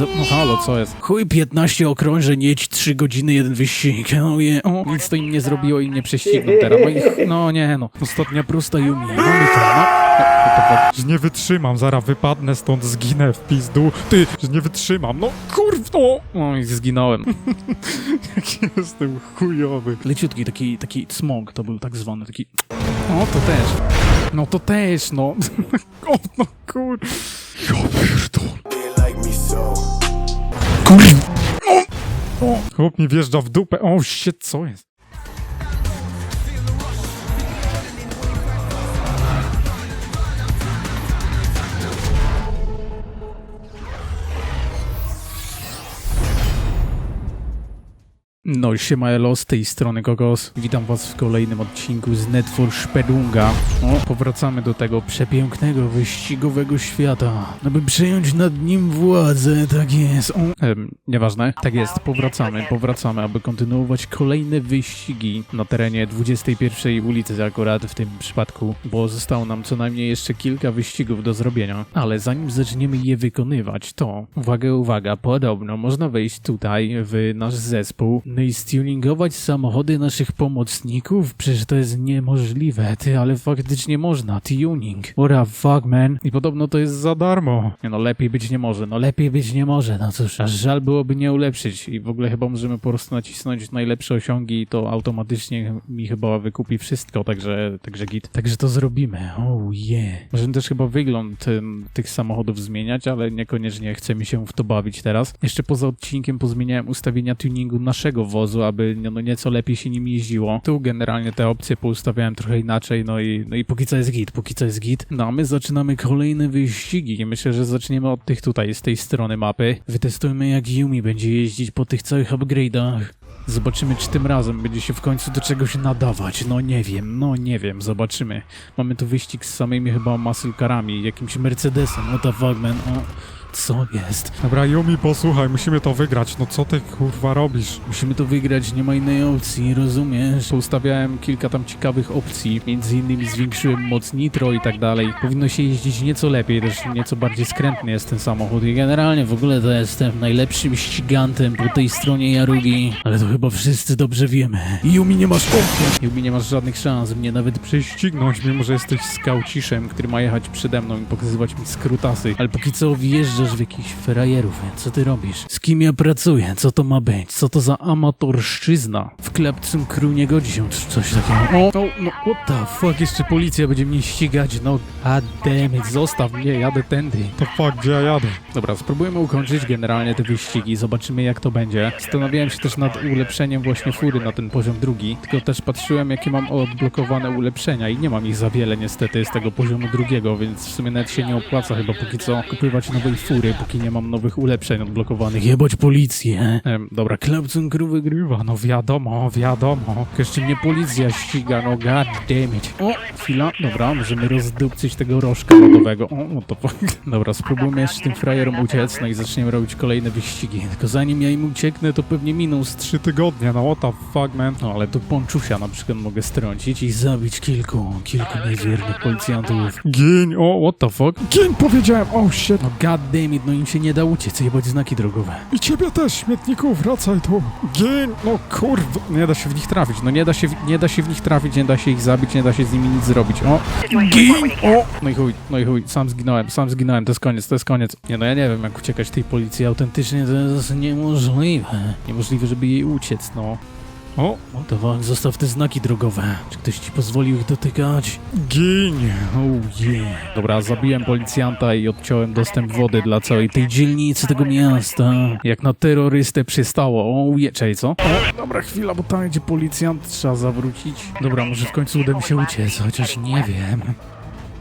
No halo, co jest? Chuj, 15 okrążeń, jedź 3 godziny, jeden wyścig. No je, o, nic to im nie zrobiło i mnie prześcigną teraz. No, i, no nie no, ostatnia prosta Yumi. Mamy to, no. Że nie wytrzymam, zaraz wypadnę stąd, zginę w pizdu. Ty, że nie wytrzymam, no kurw, no. I zginąłem. Jaki jestem chujowy. Leciutki taki, taki smog to był tak zwany, taki... O, to też. No to też, no. O, no kur... Ja pierdol. Like me so. Kurw. O, o. Chłop mi wjeżdża w dupę. O, shit, co jest? No, siema elo, z tej strony Gogos. Witam was w kolejnym odcinku z Net for Spedunga. O, powracamy do tego przepięknego, wyścigowego świata. Aby przejąć nad nim władzę, tak jest. O, em, nieważne. Tak jest, powracamy, powracamy, aby kontynuować kolejne wyścigi na terenie 21 ulicy akurat w tym przypadku, bo zostało nam co najmniej jeszcze kilka wyścigów do zrobienia. Ale zanim zaczniemy je wykonywać, to uwaga, uwaga, podobno można wejść tutaj w nasz zespół, no i stuningować samochody naszych pomocników? Przecież to jest niemożliwe, ty, ale faktycznie można, tuning. The fuck, man? I podobno to jest za darmo. Nie no, lepiej być nie może, no lepiej być nie może, no cóż, aż żal byłoby nie ulepszyć i w ogóle chyba możemy po prostu nacisnąć najlepsze osiągi i to automatycznie mi chyba wykupi wszystko, także, także git. Także to zrobimy, oh yeah. Możemy też chyba wygląd tych samochodów zmieniać, ale niekoniecznie chce mi się w to bawić teraz. Jeszcze poza odcinkiem pozmieniałem ustawienia tuningu naszego wozu, aby no, nieco lepiej się nim jeździło. Tu generalnie te opcje poustawiałem trochę inaczej, no i, no i póki co jest git, póki co jest git. No a my zaczynamy kolejne wyścigi myślę, że zaczniemy od tych tutaj, z tej strony mapy. Wytestujmy jak Yumi będzie jeździć po tych całych upgrade'ach. Zobaczymy, czy tym razem będzie się w końcu do czegoś nadawać. No nie wiem, no nie wiem, zobaczymy. Mamy tu wyścig z samymi chyba muscle jakimś Mercedesem, what the fuck. O, co jest? Dobra, Yumi, posłuchaj, musimy to wygrać. No co ty kurwa robisz? Musimy to wygrać, nie ma innej opcji, rozumiesz? Poustawiałem kilka tam ciekawych opcji, między innymi zwiększyłem moc nitro i tak dalej. Powinno się jeździć nieco lepiej, też nieco bardziej skrętny jest ten samochód i generalnie w ogóle to jestem najlepszym ścigantem po tej stronie Jarugi, ale to chyba wszyscy dobrze wiemy. Yumi nie masz opcji! Yumi nie masz żadnych szans mnie nawet Prześcignąć, mimo że jesteś skauciszem, który ma jechać przede mną i pokazywać mi skrutasy. Ale póki co wjeżdżasz w jakichś frajerów, co ty robisz? Z kim ja pracuję? Co to ma być? Co to za amatorszczyzna? W klepcym crew nie godzi się czy coś takiego. O, o, no what the fuck, jeszcze policja będzie mnie ścigać, no god damn it, zostaw mnie, jadę tędy. To fuck, gdzie ja jadę? Dobra, spróbujemy ukończyć generalnie te wyścigi, zobaczymy jak to będzie. Zastanawiałem się też nad ulepszeniem właśnie fury na ten poziom drugi, tylko też patrzyłem jakie mam odblokowane ulepszenia i nie mam ich za wiele niestety z tego poziomu drugiego, więc w sumie nawet się nie opłaca chyba póki co kupywać nowej fury, póki nie mam nowych ulepszeń odblokowanych. Jebać policję. Em, dobra, Cloudson Crew wygrywa, no wiadomo, wiadomo. Jeszcze mnie policja ściga, no god damn it. O, chwila, dobra, możemy rozdupcyć tego rożka lodowego. O, no to fuck. Dobra, spróbujmy jeszcze tym frajerom uciec, no i zaczniemy robić kolejne wyścigi. Tylko zanim ja im ucieknę, to pewnie miną z trzy tygodnie, no what the fuck, man? no ale tu Ponczusia na przykład mogę strącić i zabić kilku, kilku niewiernych policjantów. Gień, o, What the fuck? gień powiedziałem, o shit. No god no im się nie da uciec, jebać znaki drogowe. I ciebie też, śmietniku, wracaj tu. Gień, no kurwa. Nie da się w nich trafić, no nie da się, w- nie da się w nich trafić, nie da się ich zabić, nie da się z nimi nic zrobić. O, gin! O! No i chuj, no i chuj, sam zginąłem, sam zginąłem, to jest koniec, to jest koniec. Nie no, ja nie wiem jak uciekać tej policji, autentycznie to jest niemożliwe. Niemożliwe, żeby jej uciec, no. O, fuck, zostaw te znaki drogowe. Czy ktoś ci pozwolił ich dotykać? giń. Oh yeah. Dobra, zabiłem policjanta i odciąłem dostęp wody dla całej tej dzielnicy, tego miasta. Jak na terrorystę przystało. O, je, czej, co? O, dobra, chwila, bo tam idzie policjant, trzeba zawrócić. Dobra, może w końcu uda mi się uciec, chociaż nie wiem.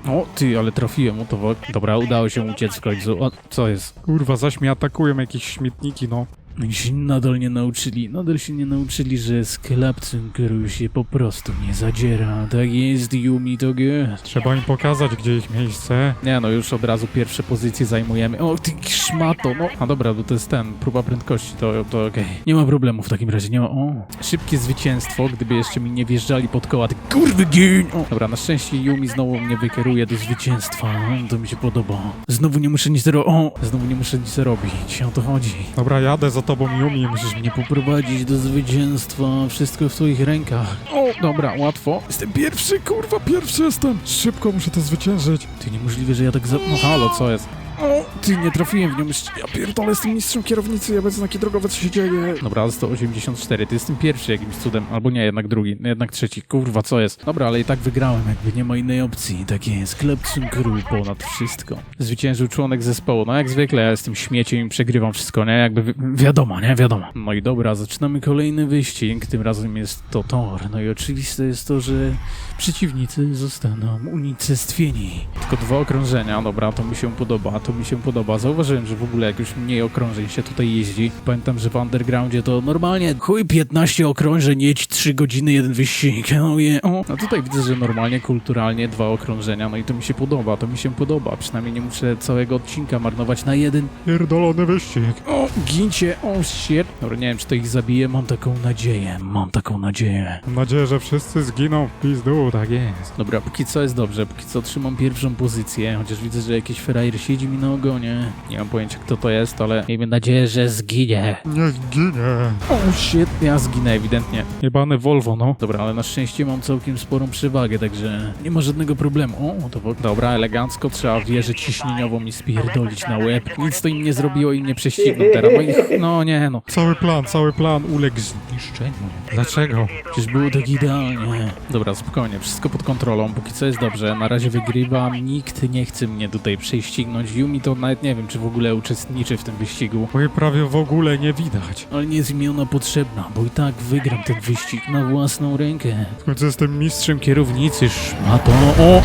O, ty, ale trafiłem, o to. Dobra, udało się uciec w końcu. O, co jest? Kurwa, zaś mnie atakują jakieś śmietniki, no. Oni się nadal nie nauczyli, nadal się nie nauczyli, że z klapcem kieruj się po prostu nie zadziera. Tak jest, Yumi, to jest. Trzeba im pokazać, gdzie ich miejsce. Nie no, już od razu pierwsze pozycje zajmujemy. O, ty szmato, no. A dobra, to, to jest ten, próba prędkości, to, to okej. Nie ma problemu w takim razie, nie ma, o. Szybkie zwycięstwo, gdyby jeszcze mi nie wjeżdżali pod koła, ty kurwy gień! O, dobra, na szczęście Yumi znowu mnie wykieruje do zwycięstwa, to mi się podoba. Znowu nie muszę nic ro... o, znowu nie muszę nic robić, o to chodzi. Dobra, jadę za tobą, Yumi. Musisz mnie poprowadzić do zwycięstwa, wszystko w twoich rękach. O, dobra, łatwo. Jestem pierwszy, kurwa, Pierwszy jestem. Szybko muszę to zwyciężyć. Ty niemożliwe, że ja tak za... No halo, co jest? O, ty, nie trafiłem w nią jeszcze. Ja pierdolę, jestem mistrzem kierownicy, ja bez znaki drogowe, co się dzieje. Dobra, 184, ty jestem pierwszy jakimś cudem, albo nie, jednak drugi, jednak trzeci, kurwa, co jest? Dobra, ale i tak wygrałem, jakby nie ma innej opcji, tak jest, Klepsum Crew ponad wszystko. Zwyciężył członek zespołu, no jak zwykle, ja jestem śmieciem i przegrywam wszystko, nie? Jakby wi wiadomo, nie? Wiadomo. No i dobra, zaczynamy kolejny wyścig, tym razem jest to tor, no i oczywiste jest to, że przeciwnicy zostaną unicestwieni. Tylko dwa okrążenia, dobra, to mi się podoba, to mi się podoba. Zauważyłem, że w ogóle jak już mniej okrążeń się tutaj jeździ. Pamiętam, że w Undergroundzie to normalnie chuj 15 okrążeń, jedź 3 godziny, jeden wyścig. No, je, o. no tutaj widzę, że normalnie, kulturalnie dwa okrążenia, no i to mi się podoba, to mi się podoba. Przynajmniej nie muszę całego odcinka marnować na jeden. Pierdolony wyścig. O, gincie, o shit. Dobra, nie wiem, czy to ich zabije, mam taką nadzieję, mam taką nadzieję. Mam nadzieję, że wszyscy zginą w pizdu, tak jest. Dobra, póki co jest dobrze, póki co trzymam pierwszą pozycję, chociaż widzę, że jakiś frajer siedzi mi na ogonie. Nie mam pojęcia kto to jest, ale miejmy nadzieję, że zginie. Niech ginie. O shit, ja zginę ewidentnie. Jebany Volvo, no. Dobra, ale na szczęście mam całkiem sporą przewagę, także nie ma żadnego problemu. O, to dobra, elegancko, trzeba wieżę ciśnieniową mi spierdolić na łeb. Nic to im nie zrobiło i mnie prześcigną teraz. No, ich, no nie no. Cały plan, cały plan uległ zniszczeniu. Dlaczego? Przecież było tak idealnie. Dobra, spokojnie, wszystko pod kontrolą, póki co jest dobrze. Na razie wygrywam, nikt nie chce mnie tutaj prześcignąć. Yumi to nawet nie wiem, czy w ogóle uczestniczy w tym wyścigu. Bo jej prawie w ogóle nie widać. Ale nie jest mi ona potrzebna, bo i tak wygram ten wyścig na własną rękę. W końcu jestem mistrzem Kierownicy szmato, o!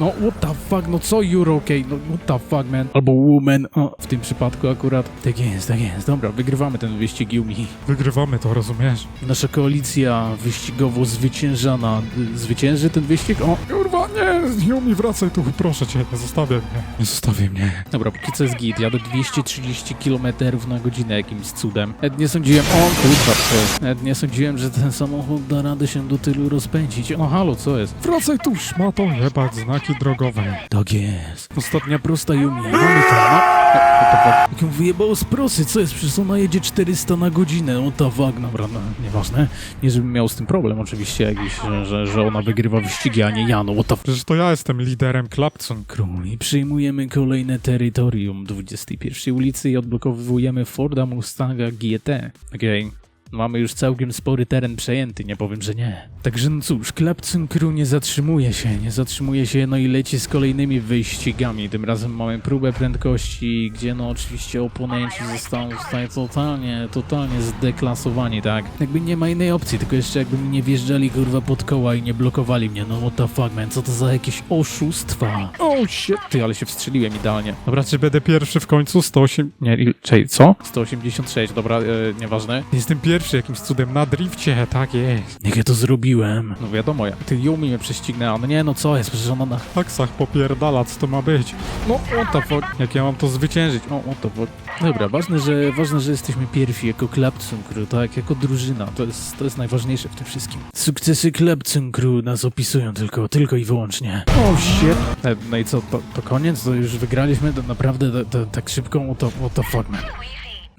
No what the fuck, no co you're okay, no what the fuck man, albo woman, o, w tym przypadku akurat. Tak jest, tak jest, dobra, wygrywamy ten wyścig Yumi. Wygrywamy to, rozumiesz? Nasza koalicja wyścigowo zwyciężana, zwycięży ten wyścig? O, Kurwa, nie! Yumi, wracaj tu, proszę cię, nie zostawiaj mnie. Nie zostawię mnie. Dobra, póki co jest git, jadę 230 km na godzinę jakimś cudem. Nawet nie sądziłem, o kurwa, co? Nawet nie sądziłem, że ten samochód da radę się do tylu rozpędzić. No halo, co jest? Wracaj tu, szmato, jebać znaki drogowe. Tak jest. Ostatnia prosta Yumi, mamy to, no. O, fuck? Jak ją wyjebało z prosy, co jest? Przecież ona jedzie 400 na godzinę, what the fuck, dobra, no, nieważne. Nie, żebym miał z tym problem oczywiście jakiś, że, że, że ona wygrywa wyścigi, a nie ja, no the fuck. Przecież to ja jestem liderem Klapcun. Król i przyjmujemy kolejne terytorium 21 ulicy i odblokowujemy Forda Mustanga GT. Okej. Mamy już całkiem spory teren przejęty, nie powiem, że nie. Także no cóż, Klapcyn Crew nie zatrzymuje się, nie zatrzymuje się, no i leci z kolejnymi wyścigami. Tym razem mamy próbę prędkości, gdzie no oczywiście oponenci zostaną tutaj totalnie, totalnie zdeklasowani, tak? Jakby nie ma innej opcji, tylko jeszcze jakby mi nie wjeżdżali kurwa pod koła i nie blokowali mnie, no what the fuck man, co to za jakieś oszustwa? O shit, ty, ale się wstrzeliłem idealnie. Dobra, czy będę pierwszy w końcu? 108... Nie, czekaj, co? 186, dobra, e, nieważne. Jestem pierwszy jakimś cudem na drifcie, tak jest. Jak ja to zrobiłem? No wiadomo, ja. Ty Yumi mnie prześcignęła, no nie, no co jest, przecież ona na... Taksach popierdala, co to ma być? No, what the fuck, jak ja mam to zwyciężyć? O, what the fuck. Dobra, ważne, że, ważne, że jesteśmy pierwsi jako Klapcun Crew, tak, jako drużyna, to jest, to jest najważniejsze w tym wszystkim. Sukcesy Klapcun Crew nas opisują tylko, tylko i wyłącznie. O, shit. E, No i co, to, to koniec? To już wygraliśmy? To naprawdę to, to, tak szybko? What the, what the fuck, man?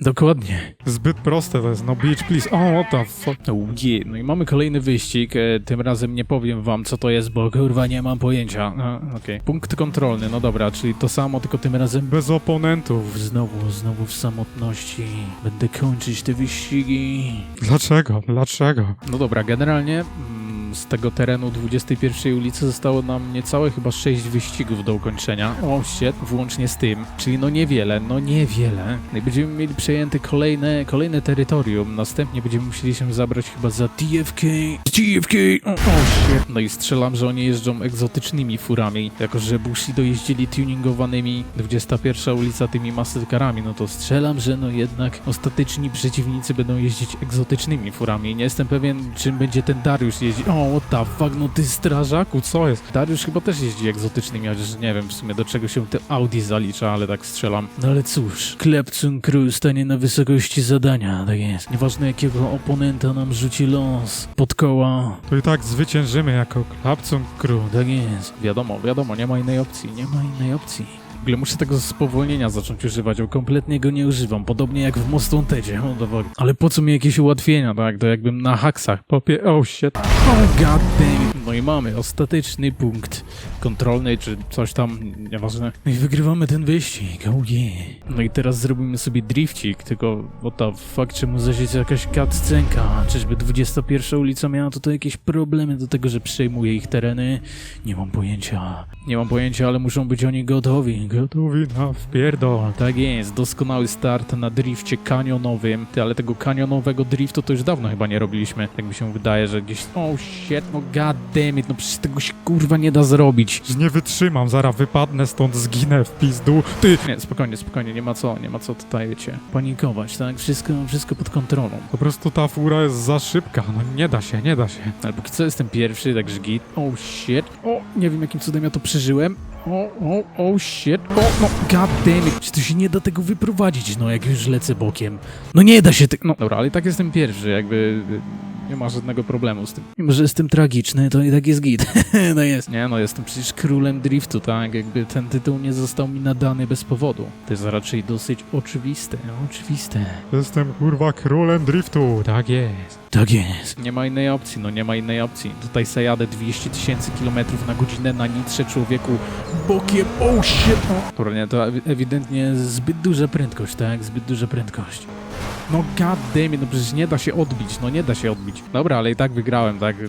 Dokładnie. Zbyt proste to jest, no bitch, please. O, what the fuck. Yeah. No i mamy kolejny wyścig. E, tym razem nie powiem wam, co to jest, bo kurwa nie mam pojęcia. No, Okej. Punkt kontrolny, no dobra, czyli to samo, tylko tym razem Bez oponentów. Znowu, znowu w samotności. Będę kończyć te wyścigi. Dlaczego? Dlaczego? No dobra, generalnie mm, z tego terenu 21 ulicy zostało nam niecałe chyba 6 wyścigów do ukończenia. O shit, włącznie z tym. Czyli no niewiele, no niewiele. I będziemy mieli przejęte kolejne, kolejne terytorium. Następnie będziemy musieli się zabrać chyba za TFK. TFK! O, shit. No i strzelam, że oni jeżdżą egzotycznymi furami. Jako, że Bushido jeździli tuningowanymi 21 ulica tymi mastercarami, no to strzelam, że no jednak ostateczni przeciwnicy będą jeździć egzotycznymi furami. Nie jestem pewien, czym będzie ten Dariusz jeździć. O, what the fuck, no ty strażaku, co jest? Dariusz chyba też jeździ egzotycznymi, chociaż nie wiem w sumie do czego się te Audi zalicza, ale tak strzelam. No ale cóż, Klepcun Crew stanie na wysokości zadania, tak jest. Nieważne jakiego oponenta nam rzuci los pod koła, To i tak zwyciężymy jako Klapcun Crew. tak jest. Wiadomo, wiadomo, nie ma innej opcji, nie ma innej opcji. W ogóle muszę tego spowolnienia zacząć używać, bo kompletnie go nie używam, podobnie jak w Mostontedzie. O, dobra. Ale po co mi jakieś ułatwienia, tak? To jakbym na haksach. Popie... Oh shit. Oh god damn it. No i mamy ostateczny punkt kontrolny, czy coś tam, nieważne. No i wygrywamy ten wyścig, oh yeah. No i teraz zrobimy sobie drifcik, tylko what the fuck, czemu zaś jest jakaś cutscenka? Czyżby 21 ulica miała tutaj jakieś problemy do tego, że przejmuje ich tereny? Nie mam pojęcia. Nie mam pojęcia, ale muszą być oni gotowi. Gotowi na wpierdol. Tak jest, doskonały start na drifcie kanionowym. Ty, ale tego kanionowego driftu to już dawno chyba nie robiliśmy. Tak mi się wydaje, że gdzieś... O, oh shit, no god no przecież tego się kurwa nie da zrobić. Nie wytrzymam, zaraz wypadnę stąd, zginę w pizdu. Ty! Nie, spokojnie, spokojnie, nie ma co, nie ma co tutaj, wiecie, panikować, tak? Wszystko, wszystko pod kontrolą. Po prostu ta fura jest za szybka. No nie da się, nie da się. Ale póki co jestem pierwszy, także git. Oh shit. O, nie wiem jakim cudem ja to przeżyłem. O, o, oh shit. O, no, god damn it. Czy to się nie da tego wyprowadzić, no, jak już lecę bokiem. No nie da się tego, no. Dobra, ale i tak jestem pierwszy, jakby... y, Nie ma żadnego problemu z tym. Mimo, że jestem tragiczny, to i tak jest git. no jest. Nie no, jestem przecież królem driftu, tak? Jakby ten tytuł nie został mi nadany bez powodu. To jest raczej dosyć oczywiste, oczywiste. Jestem kurwa królem driftu. Tak jest. Tak jest. Nie ma innej opcji, no nie ma innej opcji. Tutaj se jadę 200 tysięcy kilometrów na godzinę na nitrze człowieku bokiem. Oh shit! No. Dobra, nie, to ewi- ewidentnie zbyt duża prędkość, tak? Zbyt duża prędkość. No god damn it, no przecież nie da się odbić, no nie da się odbić. Dobra, ale i tak wygrałem, tak? E,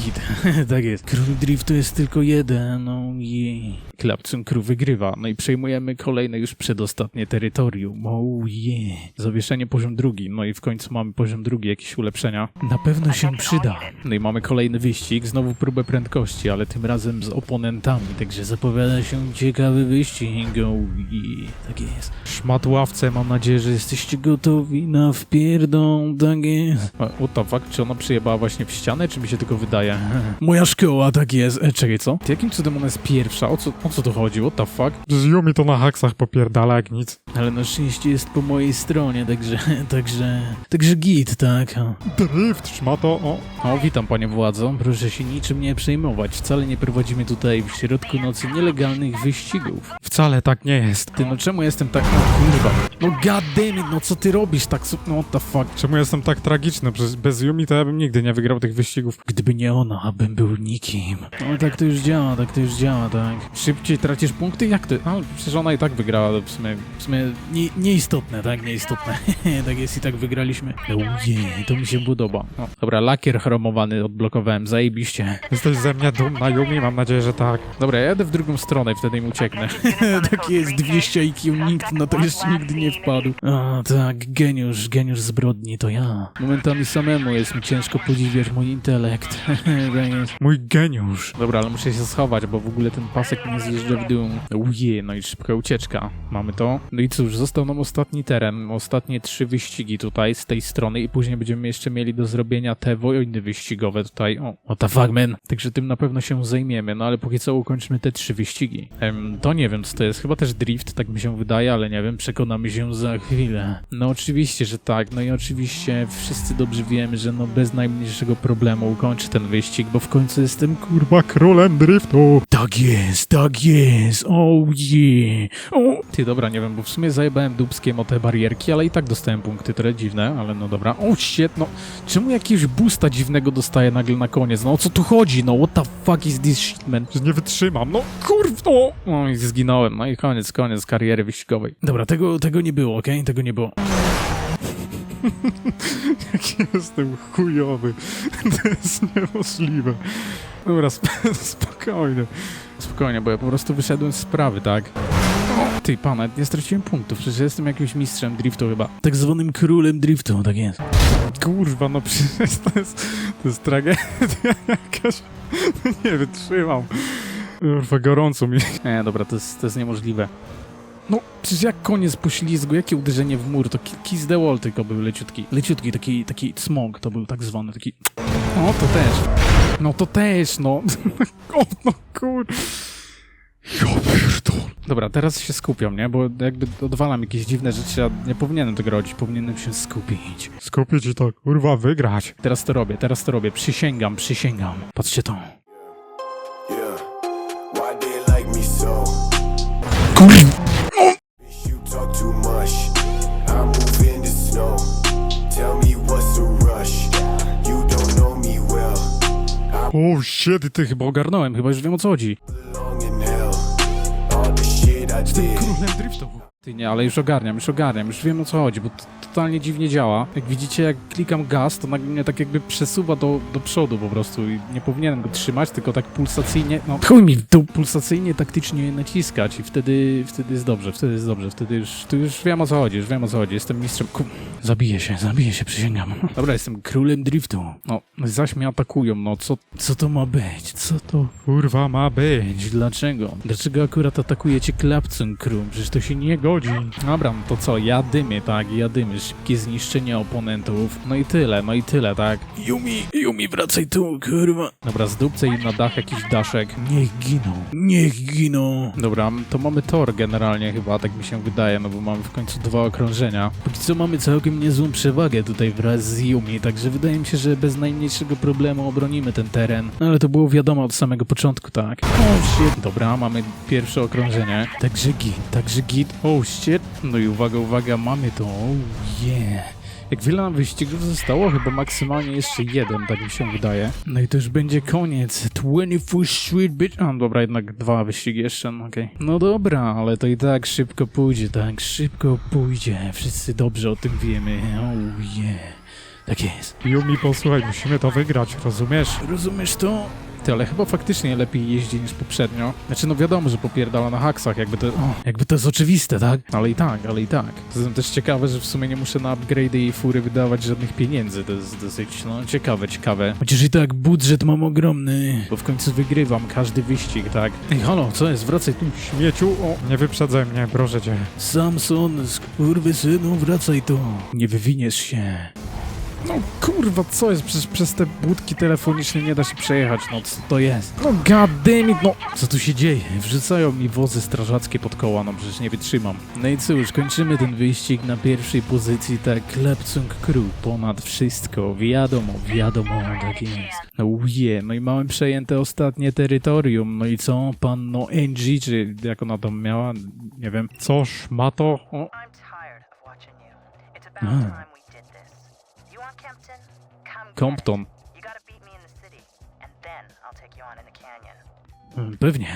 Git. tak jest. Król driftu jest tylko jeden, no jej. Klapcun Crew wygrywa, no i przejmujemy kolejne już przedostatnie terytorium. Oh yeah. Zawieszenie poziom drugi, no i w końcu mamy poziom drugi, jakieś ulepszenia. Na pewno się przyda. No i mamy kolejny wyścig, znowu próbę prędkości, ale tym razem z oponentami, także zapowiada się ciekawy wyścig. Oh yeah. Tak jest. Szmatławce, mam nadzieję, że jesteście gotowi na wpierdol, tak jest. What the czy ona przyjebała właśnie w ścianę, czy mi się tylko wydaje? Moja szkoła, tak jest. E, czekaj, co? Jakim cudem ona jest pierwsza? O co, o co tu chodzi? What the fuck? Z Yumi to na haksach popierdala jak nic. Ale na szczęście jest po mojej stronie, także, także, także git, tak. O. Drift, szmato, o. O, witam panie władzo. Proszę się niczym nie przejmować. Wcale nie prowadzimy tutaj w środku nocy nielegalnych wyścigów. Wcale tak nie jest. Ty, no czemu jestem tak... No kurwa. No god damn it, no co ty robisz tak... su- No what the fuck. Czemu jestem tak tragiczny? Przecież bez Yumi to ja bym nigdy nie wygrał tych wyścigów. Gdyby nie ona, bym był nikim. No tak to już działa, tak to już działa, tak. Szybciej tracisz punkty? Jak to? No przecież ona i tak wygrała, w sumie, w sumie nie, nieistotne, tak, nieistotne. tak jest i tak wygraliśmy. Ojej, to mi się podoba. No, dobra, lakier chromowany odblokowałem, zajebiście. Jesteś ze mnie dumna, Yumi? Mam nadzieję, że tak. Dobra, ja jadę w drugą stronę i wtedy im ucieknę. tak jest, 200 IQ, nikt na to jeszcze nigdy nie wpadł. A tak, geniusz, geniusz zbrodni to ja. Momentami samemu jest mi ciężko podziwiać mój intelekt. Mój geniusz. Dobra, ale muszę się schować, bo w ogóle ten pasek mnie zjeżdża w dół. Uje, no i szybka ucieczka. Mamy to. No i cóż, został nam ostatni teren, ostatnie trzy wyścigi tutaj z tej strony i później będziemy jeszcze mieli do zrobienia te wojny wyścigowe tutaj. O, what the fuck. Także tym na pewno się zajmiemy, no ale póki co ukończmy te trzy wyścigi. Em, to nie wiem, co to jest. Chyba też drift, tak mi się wydaje, ale nie wiem, przekonamy się za chwilę. No oczywiście, że tak. No i oczywiście wszyscy dobrze wiemy, że no bez najmniejszego problemu ukończę ten wyścig, bo w końcu jestem Kurwa królem driftu. tak jest, tak jest, oh yeah. O, ty dobra, nie wiem, bo w sumie zajebałem dubskiem o te barierki, ale i tak dostałem punkty, trochę dziwne, ale no dobra. O shit, no, czemu jakiegoś boosta dziwnego dostaję nagle na koniec? No o co tu chodzi? No what the fuck is this shit, man? Że nie wytrzymam, no kurw, no. No i zginąłem, no i koniec, koniec kariery wyścigowej. Dobra, tego, tego nie było, okej? Tego nie było. Jak jestem chujowy. To jest niemożliwe. Dobra, sp spokojnie. Spokojnie, bo ja po prostu wyszedłem z sprawy, tak? O, ty, pana, nie straciłem punktów, przecież jestem jakimś mistrzem driftu chyba. Tak zwanym królem driftu, tak jest. Kurwa, no przecież to jest, to jest tragedia jakaś. Nie wytrzymam. Kurwa, gorąco mi. Nie, dobra, to jest, to jest niemożliwe. No, przecież jak koniec po ślizgu, jakie uderzenie w mur, to ki- kiss the wall tylko był leciutki. Leciutki, taki, taki smog to był tak zwany, taki... No, to też. No, to też, no. O, no kur... Ja pierdol. Dobra, teraz się skupiam, nie? Bo jakby odwalam jakieś dziwne rzeczy, a nie powinienem tego robić, powinienem się skupić. Skupić i to, kurwa, wygrać. Teraz to robię, teraz to robię, przysięgam, przysięgam. Patrzcie to. O, shit, ty chyba Ogarnąłem, chyba już wiem o co chodzi. I did. królem driftu. Ty nie, ale już ogarniam, już ogarniam, już wiem o co chodzi, bo to totalnie dziwnie działa. Jak widzicie, jak klikam gaz, to nagle mnie tak jakby przesuwa do, do przodu po prostu i nie powinienem go trzymać, tylko tak pulsacyjnie, no chuj mi dół, pulsacyjnie, taktycznie naciskać i wtedy, wtedy jest dobrze, wtedy jest dobrze, wtedy już, tu już wiem o co chodzi, już wiem o co chodzi, jestem mistrzem, ku... Zabiję się, zabiję się, przysięgam. Dobra, jestem królem driftu. No, zaś mnie atakują, no co, co to ma być, co to Kurwa, ma być. Dlaczego? Dlaczego akurat atakujecie Klapcun Crew? Przecież to się nie godzi. Dobra, no to co? Jadymy, tak? Jadymy. Szybkie zniszczenie oponentów. No i tyle, no i tyle, tak? Yumi, Yumi, wracaj tu, kurwa. Dobra, zdupcę im na dach jakiś daszek. Niech giną. Niech giną. Dobra, to mamy tor generalnie chyba, tak mi się wydaje, no bo mamy w końcu dwa okrążenia. Póki co mamy całkiem niezłą przewagę tutaj wraz z Yumi, także wydaje mi się, że bez najmniejszego problemu obronimy ten teren. No ale to było wiadomo od samego początku, tak? Oh shit. Dobra, mamy pierwsze okrążenie. Także git, także git. Oh No i uwaga, uwaga, mamy to. Oh yeah. Jak wiele nam wyścigów zostało? Chyba maksymalnie jeszcze jeden, tak mi się wydaje. No i to już będzie koniec. 24 Street Bitch. A, dobra, jednak dwa wyścigi jeszcze, no okej. No dobra, ale to i tak szybko pójdzie, tak szybko pójdzie. Wszyscy dobrze o tym wiemy. Oh yeah. Tak jest. Yumi, posłuchaj, musimy to wygrać, rozumiesz? Rozumiesz to? Ale chyba faktycznie lepiej jeździ niż poprzednio. Znaczy, no wiadomo, że popierdala na haksach, jakby to, o, jakby to jest oczywiste, tak? Ale i tak, ale i tak. To jest też ciekawe, że w sumie nie muszę na upgrade'y i fury wydawać żadnych pieniędzy. To jest dosyć, no, ciekawe, ciekawe. Chociaż i tak budżet mam ogromny, bo w końcu wygrywam każdy wyścig, tak? Ej, halo, co jest? Wracaj tu. Śmieciu, o, nie wyprzedzaj mnie, proszę cię. Samson, skurwysynu, wracaj tu. Nie wywiniesz się. No kurwa, co jest? Przecież przez te budki telefoniczne nie da się przejechać, no co to jest? No god damn it, no co tu się dzieje? Wrzucają mi wozy strażackie pod koła, no przecież nie wytrzymam. No i cóż, kończymy ten wyścig na pierwszej pozycji, tak, Klepcung Crew, ponad wszystko, wiadomo, wiadomo, tak jest. No je, no i mamy przejęte ostatnie terytorium, no i co, panno Angie, czy jak ona tam miała, nie wiem. Coż, ma to? O, It's about Ah. time we did this. You want Kempton? Come get. Compton. You gotta beat me in the city, and then I'll take you on in the canyon. Pewnie.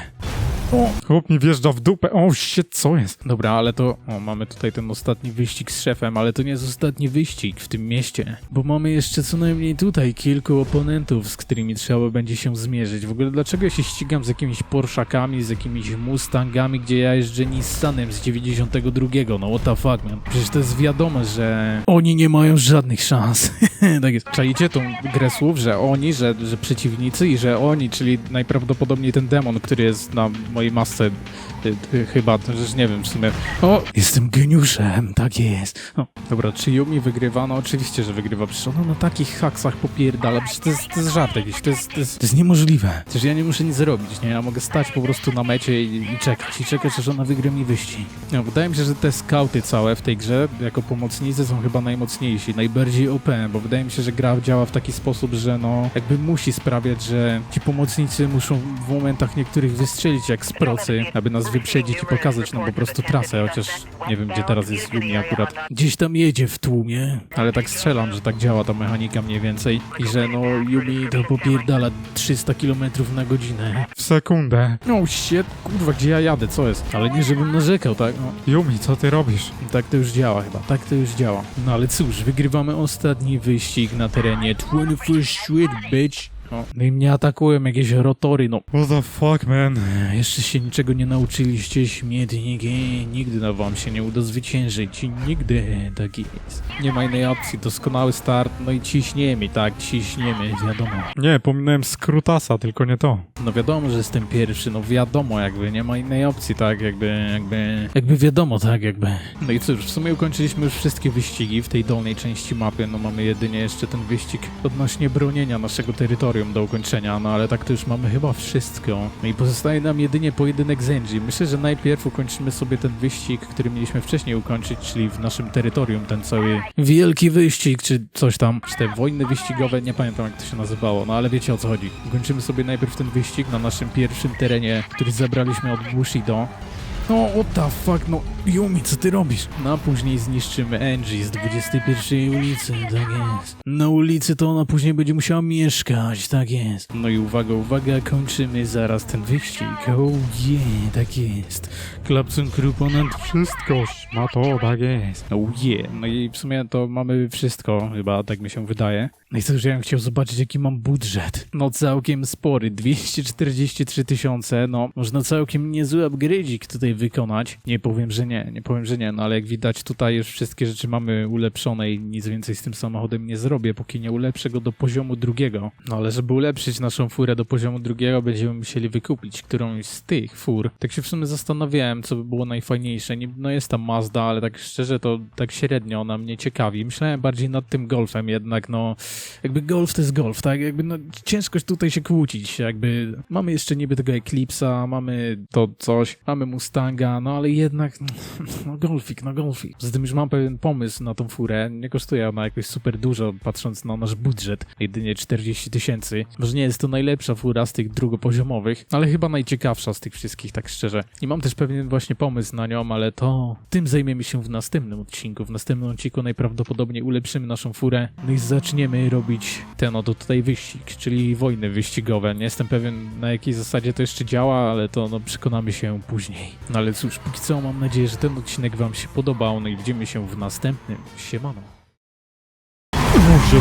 chłop mi wjeżdża w dupę. O, shit, co jest? Dobra, ale to. O, mamy tutaj ten ostatni wyścig z szefem, ale to nie jest ostatni wyścig w tym mieście. Bo mamy jeszcze co najmniej tutaj kilku oponentów, z którymi trzeba będzie się zmierzyć. W ogóle dlaczego ja się ścigam z jakimiś Porszakami, z jakimiś Mustangami, gdzie ja jeżdżę Nissanem z 92? No what the fuck, man. Przecież to jest wiadome, że oni nie mają żadnych szans. tak jest. Czajcie tą grę słów, że oni, że, że przeciwnicy i że oni, czyli najprawdopodobniej ten demon, który jest na mojej masce chyba, to już nie wiem w sumie. O, jestem geniuszem, tak jest. O, dobra, czy Yumi wygrywa? No oczywiście, że wygrywa. Przecież ona na takich haksach popierdala. Przecież to jest, to jest żart jakiś, to jest, to, jest, to jest niemożliwe. Przecież ja nie muszę nic zrobić, nie? Ja mogę stać po prostu na mecie i, i czekać, i czekać, aż ona wygra mi wyścig. No, wydaje mi się, że te skauty całe w tej grze, jako pomocnicy są chyba najmocniejsi, najbardziej OP, bo wydaje mi się, że gra działa w taki sposób, że no, jakby musi sprawiać, że ci pomocnicy muszą w momentach niektórych wystrzelić jak z procy, aby nas wyprzedzić i pokazać nam po prostu trasę, chociaż nie wiem gdzie teraz jest Yumi akurat. Gdzieś tam jedzie w tłumie, ale tak strzelam, że tak działa ta mechanika mniej więcej i że no Yumi to popierdala 300 km na godzinę. W sekundę. No shit, kurwa, gdzie ja jadę, co jest? Ale nie żebym narzekał, tak? No, Yumi, co ty robisz? tak to już działa chyba, tak to już działa. No ale cóż, wygrywamy ostatni wyścig na terenie 21st Street, bitch. No, no i mnie atakują jakieś rotory, no. What the fuck, man? Jeszcze się niczego nie nauczyliście, śmietniki. Nigdy na wam się nie uda zwyciężyć. Nigdy tak jest. Nie ma innej opcji, doskonały start, no i ciśniemy, tak, ciśniemy, wiadomo. Nie, pominąłem skrótasa, tylko nie to. No wiadomo, że jestem pierwszy, no wiadomo, jakby nie ma innej opcji, tak, jakby, jakby, jakby wiadomo, tak, jakby. No i cóż, w sumie ukończyliśmy już wszystkie wyścigi w tej dolnej części mapy, no mamy jedynie jeszcze ten wyścig odnośnie bronienia naszego terytorium do ukończenia, no ale tak to już mamy chyba wszystko. No i pozostaje nam jedynie pojedynek z Engie. Myślę, że najpierw ukończymy sobie ten wyścig, który mieliśmy wcześniej ukończyć, czyli w naszym terytorium, ten cały wielki wyścig, czy coś tam, czy te wojny wyścigowe, nie pamiętam jak to się nazywało, no ale wiecie o co chodzi. Ukończymy sobie najpierw ten wyścig na naszym pierwszym terenie, który zabraliśmy od Bushido. No, what the fuck, no, Yumi, co ty robisz? No, a później zniszczymy Angie z 21 ulicy, tak jest. Na ulicy to ona później będzie musiała mieszkać, tak jest. No i uwaga, uwaga, kończymy zaraz ten wyścig. Oh yeah, tak jest. Klapson Crew ponad Wszystko, ma to, tak jest. Oh yeah, no i w sumie to mamy wszystko, chyba tak mi się wydaje. No i cóż, ja bym chciał zobaczyć jaki mam budżet. No całkiem spory, 243 tysiące, no można całkiem niezły upgrade'ik tutaj wykonać. Nie powiem, że nie, nie powiem, że nie, no ale jak widać tutaj już wszystkie rzeczy mamy ulepszone i nic więcej z tym samochodem nie zrobię, póki nie ulepszę go do poziomu drugiego. No ale żeby ulepszyć naszą furę do poziomu drugiego, będziemy musieli wykupić którąś z tych fur. Tak się w sumie zastanawiałem, co by było najfajniejsze. Nie, no jest tam Mazda, ale tak szczerze to tak średnio ona mnie ciekawi. Myślałem bardziej nad tym Golfem, jednak no jakby Golf to jest Golf, tak? Jakby no ciężko tutaj się kłócić, jakby mamy jeszcze niby tego Eclipse'a, mamy to coś, mamy Mustanga, no ale jednak no Golfik, no Golfik. Z tym już mam pewien pomysł na tą furę, nie kosztuje ona jakoś super dużo, patrząc na nasz budżet, jedynie 40 tysięcy. Może nie jest to najlepsza fura z tych drugopoziomowych, ale chyba najciekawsza z tych wszystkich, tak szczerze. I mam też pewien właśnie pomysł na nią, ale to tym zajmiemy się w następnym odcinku. W następnym odcinku najprawdopodobniej ulepszymy naszą furę, no i zaczniemy robić ten oto tutaj wyścig, czyli wojny wyścigowe. Nie jestem pewien na jakiej zasadzie to jeszcze działa, ale to no przekonamy się później. No ale cóż, póki co mam nadzieję, że ten odcinek wam się podobał, no i widzimy się w następnym. Siemano. Może